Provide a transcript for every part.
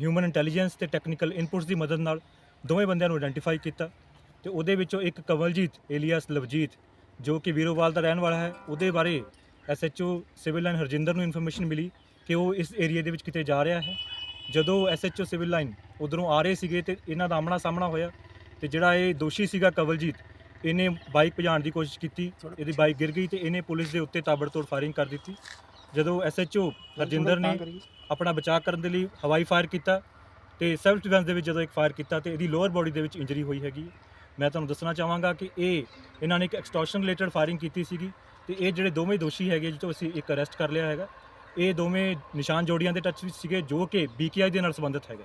Human intelligence ਤੇ technical inputs ਦੀ ਮਦਦ ਨਾਲ ਦੋਵੇਂ ਬੰਦਿਆਂ ਨੂੰ ਆਇਡੈਂਟੀਫਾਈ ਕੀਤਾ ਤੇ ਉਹਦੇ ਵਿੱਚੋਂ ਇੱਕ ਕਵਲਜੀਤ ਏਲੀਅਸ ਲਵਜੀਤ ਜੋ ਕਿ ਵੀਰੋਵਾਲ ਦਾ ਰਹਿਣ ਵਾਲਾ ਹੈ ਉਹਦੇ ਬਾਰੇ ਐਸਐਚਓ ਸਿਵਲ ਲਾਈਨ ਹਰਜਿੰਦਰ ਨੂੰ ਇਨਫੋਰਮੇਸ਼ਨ ਮਿਲੀ ਕਿ ਉਹ ਇਸ ਏਰੀਆ ਦੇ ਵਿੱਚ ਕਿਤੇ ਜਾ ਰਿਹਾ ਹੈ। ਜਦੋਂ ਐਸਐਚਓ ਸਿਵਲ ਲਾਈਨ ਉਧਰੋਂ ਆ ਰਹੇ ਸੀਗੇ ਤੇ ਇਹਨਾਂ ਦਾ ਆਮਣਾ ਸਾਹਮਣਾ ਹੋਇਆ ਤੇ ਜਿਹੜਾ ਇਹ ਦੋਸ਼ੀ ਸੀਗਾ ਕਵਲਜੀਤ ਇਹਨੇ ਬਾਈਕ ਭਜਾਉਣ ਦੀ ਕੋਸ਼ਿਸ਼ ਕੀਤੀ ਇਹਦੀ ਬਾਈਕ ਗਿਰ ਗਈ ਤੇ ਇਹਨੇ ਪੁਲਿਸ ਦੇ ਉੱਤੇ ਤਾਬੜਤੋੜ ਫਾਇਰਿੰਗ ਕਰ ਦਿੱਤੀ। ਜਦੋਂ ਐਸਐਚਓ ਹਰਜਿੰਦਰ ਨੇ ਆਪਣਾ ਬਚਾਅ ਕਰਨ ਦੇ ਲਈ ਹਵਾਈ ਫਾਇਰ ਕੀਤਾ ਤੇ ਸੈਲਫ ਡਿਫੈਂਸ ਦੇ ਵਿੱਚ ਜਦੋਂ ਇੱਕ ਫਾਇਰ ਕੀਤਾ ਤੇ ਇਹਦੀ ਲੋਅਰ ਬੋਡੀ ਦੇ ਵਿੱਚ ਇੰਜਰੀ ਹੋਈ ਹੈਗੀ। ਮੈਂ ਤੁਹਾਨੂੰ ਦੱਸਣਾ ਚਾਹਾਂਗਾ ਕਿ ਇਹ, ਇਹਨਾਂ ਨੇ ਇੱਕ ਐਕਸਟੋਰਸ਼ਨ ਰਿਲੇਟਡ ਫਾਇਰਿੰਗ ਕੀਤੀ ਸੀਗੀ ਤੇ ਇਹ ਜਿਹੜੇ ਦੋਵੇਂ ਦੋਸ਼ੀ ਹੈਗੇ ਜਿਹ ਤੋਂ ਅਸੀਂ ਇੱਕ ਅਰੈਸਟ ਕਰ ਲਿਆ ਹੈਗਾ, ਇਹ ਦੋਵੇਂ ਨਿਸ਼ਾਨ ਜੋੜੀਆਂ ਦੇ ਟੱਚ ਵਿੱਚ ਸੀਗੇ ਜੋ ਕਿ ਬੀਕੇਆਈ ਦੇ ਨਾਲ ਸੰਬੰਧਿਤ ਹੈਗਾ।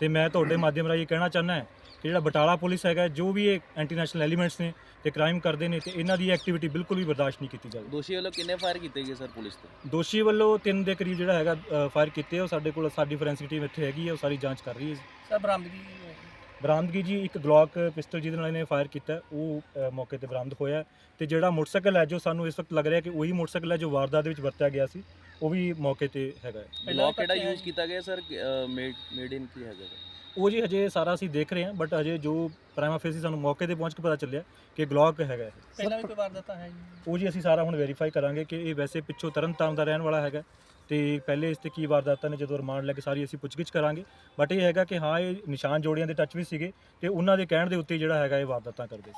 ਤੇ ਮੈਂ ਤੁਹਾਡੇ ਮਾਧਿਅਮ ਰਾਹੀਂ ਇਹ ਕਹਿਣਾ ਚਾਹੁੰਦਾ ਹਾਂ ਕਿ ਜਿਹੜਾ ਬਟਾਲਾ ਪੁਲਿਸ ਹੈਗਾ ਜੋ ਵੀ ਇਹ ਐਂਟੀ ਨੈਸ਼ਨਲ ਐਲੀਮੈਂਟਸ ਨੇ ਤੇ ਕ੍ਰਾਈਮ ਕਰਦੇ ਨੇ ਤੇ ਇਹਨਾਂ ਦੀ ਐਕਟੀਵਿਟੀ ਬਿਲਕੁਲ ਵੀ ਬਰਦਾਸ਼ਤ ਨਹੀਂ ਕੀਤੀ ਜਾਵੇਗੀ ਦੋਸ਼ੀ ਵੱਲੋਂ ਕਿੰਨੇ ਫਾਇਰ ਕੀਤੇ ਗਏ ਸਰ ਪੁਲਿਸ ਤੇ? ਦੋਸ਼ੀ ਵੱਲੋਂ ਤਿੰਨ ਦੇ ਕਰੀਬ ਜਿਹੜਾ ਹੈਗਾ ਫਾਇਰ ਕੀਤੇ ਉਹ ਸਾਡੇ ਕੋਲ ਸਾਡੀ ਫੋਰੈਂਸਿਕ ਟੀਮ ਇੱਥੇ ਹੈਗੀ ਹੈ ਉਹ ਸਾਰੀ ਜਾਂਚ ਕਰ ਰਹੀ ਹੈ। ਸਰ ਬਰਾਮਦਗੀ ਬਰਾਮਦਗੀ ਜੀ, ਇੱਕ ਗਲੌਕ ਪਿਸਟਲ ਜਿਹਦੇ ਨਾਲ ਇਹਨੇ ਫਾਇਰ ਕੀਤਾ, ਉਹ ਮੌਕੇ ਤੇ ਬਰਾਮਦ ਹੋਇਆ ਹੈ ਤੇ ਜਿਹੜਾ ਮੋਟਰਸਾਈਕਲ ਹੈ, ਜੋ ਸਾਨੂੰ ਇਸ ਵਕਤ ਲੱਗ ਰਿਹਾ ਕਿ ਉਹੀ ਮੋਟਰਸਾਈਕਲ ਹੈ ਜੋ ਵਾਰਦਾਤ ਦੇ ਵਿੱਚ ਵਰਤਿਆ ਗਿਆ ਸੀ, ਉਹ ਵੀ ਮੌਕੇ ਤੇ ਹੈਗਾ ਹੈ। ਪਹਿਲਾਂ ਕਿਹੜਾ ਯੂਜ਼ ਕੀਤਾ ਗਿਆ, ਸਰ ਮੇਡ ਮੇਡ ਇਨ ਕੀ ਹੈਗਾ ਉਹ ਜੀ ਹਜੇ ਸਾਰਾ ਅਸੀਂ ਦੇਖ ਰਹੇ ਹਾਂ ਬਟ ਹਜੇ ਜੋ ਪ੍ਰਾਈਮਾ ਫੇਸੀ ਸਾਨੂੰ ਮੌਕੇ ਤੇ ਪਹੁੰਚ ਕੇ ਪਤਾ ਚੱਲਿਆ ਕਿ ਗਲੌਕ ਹੈਗਾ ਇਹ। ਪਹਿਲਾਂ ਵੀ ਕੋਈ ਵਾਰਦਾਤਾਂ ਹੈ ਜੀ ਉਹ ਜੀ ਅਸੀਂ ਸਾਰਾ ਹੁਣ ਵੈਰੀਫਾਈ ਕਰਾਂਗੇ ਕਿ ਇਹ ਵੈਸੇ ਪਿੱਛੋਂ ਤਰਨਤਾਰਨ ਦਾ ਰਹਿਣ ਵਾਲਾ ਹੈਗਾ ਤੇ ਪਹਿਲੇ ਇਸ ਤੇ ਕੀ ਵਾਰਦਾਤਾਂ ਨੇ ਜਦੋਂ ਰਿਮਾਂਡ ਲੈ ਕੇ ਸਾਰੀ ਅਸੀਂ ਪੁੱਛਗਿੱਛ ਕਰਾਂਗੇ। ਬਟ ਇਹ ਹੈਗਾ ਕਿ ਹਾਂ ਇਹ ਨਿਸ਼ਾਨ ਜੋੜੀਆਂ ਦੇ ਟੱਚ ਵੀ ਸੀਗੇ ਤੇ ਉਹਨਾਂ ਦੇ ਕਹਿਣ ਦੇ ਉੱਤੇ ਜਿਹੜਾ ਹੈਗਾ ਇਹ ਵਾਰਦਾਤਾਂ ਕਰਦੇ ਸੀ।